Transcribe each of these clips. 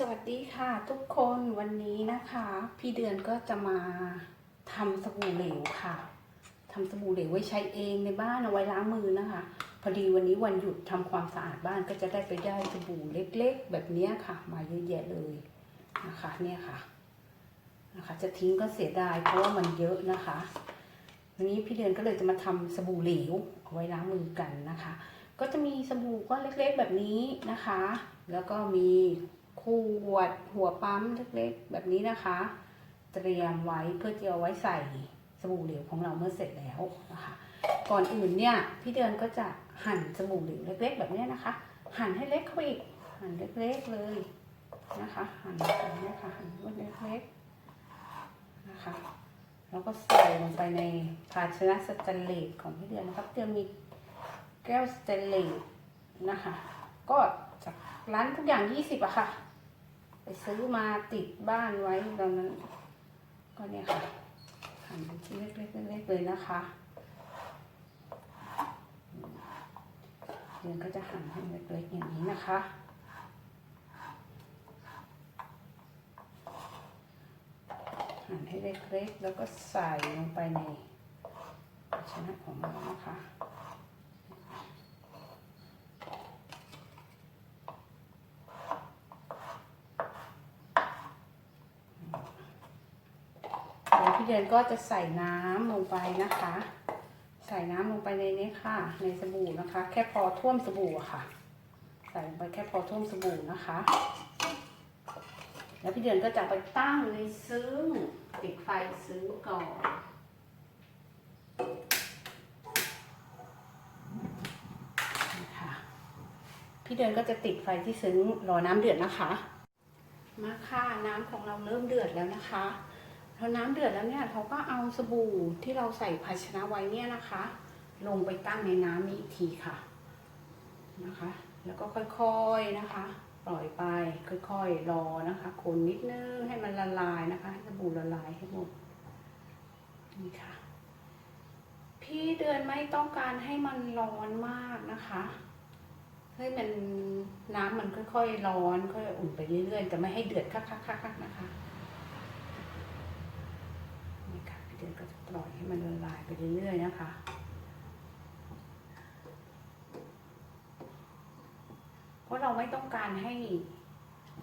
สวัสดีค่ะทุกคนวันนี้นะคะ พี่เดือนก็จะมาทำสบู่เหลวค่ะทำสบู่เหลวไว้ใช้เองในบ้านเอาไว้ล้างมือนะคะ พอดีวันนี้วันหยุดทำความสะอาดบ้านก็จะได้ไปได้สบู่เล็กๆ แบบนี้ค่ะ มาเยอะแยะเลยนะคะเนี่ยค่ะนะคะ จะทิ้งก็เสียดายเพราะว่ามันเยอะนะคะวันนี้พี่เดือนก็เลยจะมาทำสบู่เหลวเอาไว้ล้างมือกันนะคะ ก็จะมีสบู่ก้อนเล็กๆ แบบนี้นะคะ แล้วก็มี ขวดหัวปั๊มเล็กๆ แบบนี้นะคะ เตรียมไว้เพื่อจะเอาไว้ใส่สบู่เหลวของเราเมื่อเสร็จแล้วนะคะ ก่อนอื่นเนี่ยพี่เดือนก็จะหั่นสบู่เหลวเล็ก ๆ แบบนี้นะคะ หั่นให้เล็กเข้าไปอีกหั่นเล็กๆเลยนะคะ หั่นแบบนี้ค่ะหั่นเล็กๆนะคะแล้วก็ใส่ลงไปในภาชนะสแตนเลสของพี่เดือนนะครับเดือนมีแก้วสแตนเลสนะคะ ก็จากร้านทุกอย่าง 20อะค่ะ ไปซื้อมาติดบ้านไว้ตอนนั้น ก็เนี่ยค่ะหั่นเป็นชิ้นเล็กๆเล็กๆเลยนะคะเดือนก็จะหั่นให้เล็กๆอย่างนี้นะคะหั่นให้เล็กๆ แล้วก็ใส่ลงไปในภาชนะของเรานะคะ เดี๋ยว พี่เดือนก็จะใส่น้ำลงไปนะคะ ใส่น้ำลงไปในนี้ค่ะ ในสบู่นะคะ แค่พอท่วมสบู่อะค่ะ ใส่ลงไปแค่พอท่วมสบู่นะคะ แล้วพี่เดือนก็จะไปตั้งในซึ้งปิดไฟซึ้งก่อนนะคะพี่เดือนก็จะติดไฟที่ซึ้งรอน้ำเดือดนะคะ มาค่ะน้ำของเราเริ่มเดือดแล้วนะคะ พอน้ำเดือดแล้วเนี่ยเราก็เอาสบู่ที่เราใส่ภาชนะไว้เนี่ยนะคะ ลงไปตั้งในน้ำนี้อีกทีค่ะนะคะ แล้วก็ค่อยๆนะคะ ปล่อยไปค่อยๆรอนะคะ คนนิดนึงให้มันละลายนะคะให้สบู่ละลายให้หมดนี่ค่ะ พี่เดือนไม่ต้องการให้มันร้อนมากนะคะให้มันน้ำมันค่อยๆร้อนค่อยอุ่นไปเรื่อยๆแต่ไม่ให้เดือดคักๆๆนะคะนี่ค่ะพี่ เดือนก็จะปล่อยให้มันละลายไปเรื่อยๆนะคะเพราะเราไม่ต้องการให้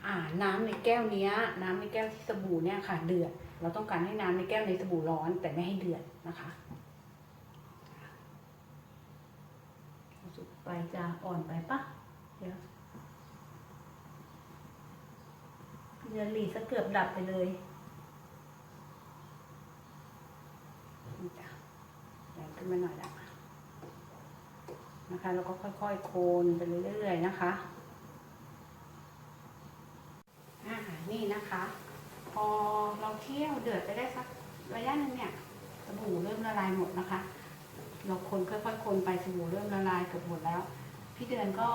อ่าน้ำในแก้วเนี้ย น้ำในแก้วที่สบู่เนี่ยค่ะ เดือด เราต้องการให้น้ำในแก้วในสบู่ร้อน แต่ไม่ให้เดือดนะคะสุดไปจะอ่อนไปปะเดี๋ยวเดือนหลีซะเกือบดับไปเลยนี่จ้ะแรง ขึ้นมาหน่อยละนะคะแล้วก็ค่อยๆ โคนไปเรื่อยๆนะคะอ่านี่นะคะ พอเราเคี่ยวเดือดไปได้สักระยะหนึงเนี่ยสบู่เริ่มละลายหมดนะคะ เราคนค่อยๆคนไปสบู่เริ่มละลายเกือบหมดแล้ว พี่เดือนก็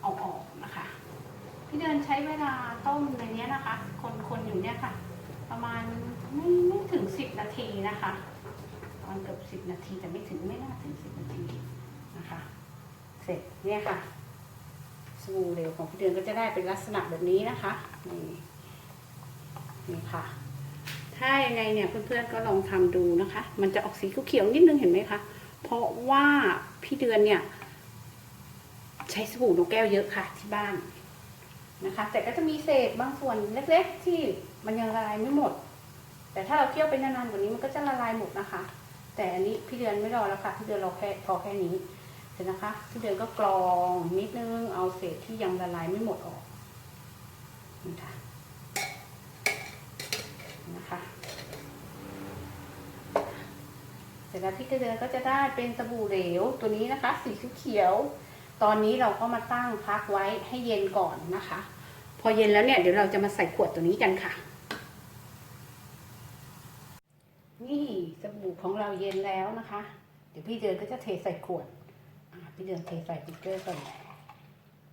เอาออกนะคะ พี่เดือนใช้เวลาต้มในเนี้ยนะคะ คนๆอยู่เนี่ยค่ะ ประมาณไม่ไม่ถึงสิบนาทีนะคะ ประมาณเกือบสิบนาทีแต่ไม่ถึงไม่น่าถึงสิบนาทีนะคะ เสร็จเนี่ยค่ะสบู่เหลวของพี่เดือนก็จะได้เป็นลักษณะแบบนี้นะคะนี่นี่ค่ะ ถ้ายังไงเนี่ยเพื่อนๆก็ลองทำดูนะคะ มันจะออกสีเขียวๆนิดนึงเห็นไหมคะเพราะว่าพี่เดือนเนี่ย ใช้สบู่นกแก้วเยอะค่ะที่บ้านนะคะ แต่ก็จะมีเศษบางส่วนเล็ก ๆ ที่มันยังละลายไม่หมด แต่ถ้าเราเคี่ยวไปนานๆกว่านี้มันก็จะละลายหมดนะคะ แต่อันนี้พี่เดือนไม่รอแล้วค่ะพี่เดือนเรอแค่พอแค่นี้เสร็จนะคะพี่เดือนก็กรองนิดนึงเอาเศษที่ยังละลายไม่หมดออกนี่ค่ะนะคะเสร็จแล้วพี่เดือนก็จะได้เป็นสบู่เหลวตัวนี้นะคะ สีเขียว ตอนนี้เราก็มาตั้งพักไว้ให้เย็นก่อนนะคะ พอเย็นแล้วเนี่ยเดี๋ยวเราจะมาใส่ขวดตัวนี้กันค่ะ นี่สบู่ของเราเย็นแล้วนะคะ เดี๋ยวพี่เดือนก็จะเทใส่ขวดพี่เดือนเทใส่ติ๊กเกอร์ก่อน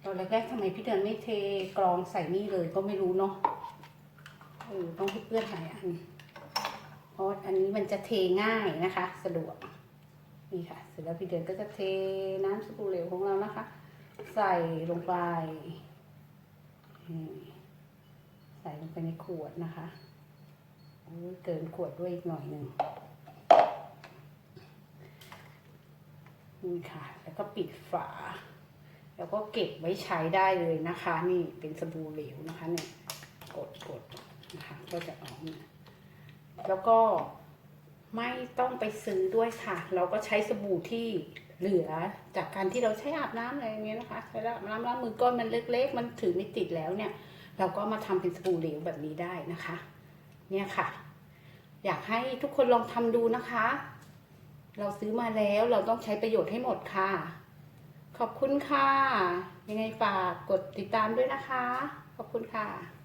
ตอนแรกๆทำไมพี่เดือนไม่เทกรองใส่นี่เลยก็ไม่รู้เนาะเออต้องให้เพื่อนหลายอันเพราะอันนี้มันจะเทง่ายนะคะ สะดวกนี่ค่ะ เสร็จแล้วพี่เดือนก็จะเทน้ำสบู่เหลวของเรานะคะ ใส่ลงไปใส่ลงไปในขวดนะคะ เกินขวดด้วยอีกหน่อยหนึ่งนี่ค่ะ แล้วก็ปิดฝา แล้วก็เก็บไว้ใช้ได้เลยนะคะ นี่เป็นสบู่เหลวนะคะเนี่ยกดกดนะคะ ก็จะออกมาแล้วก็ไม่ต้องไปซื้อด้วยค่ะ เราก็ใช้สบู่ที่เหลือจากการที่เราใช้อาบน้ำอะไรอย่างเงี้ยนะคะใช้อาบน้ำล้างมือก้อนมันเล็กๆ มันถือไม่ติดแล้วเนี่ย เราก็มาทำเป็นสบู่เหลวแบบนี้ได้นะคะ เนี่ยค่ะ อยากให้ทุกคนลองทำดูนะคะ เราซื้อมาแล้วเราต้องใช้ประโยชน์ให้หมดค่ะ ขอบคุณค่ะ ยังไงฝากกดติดตามด้วยนะคะ ขอบคุณค่ะ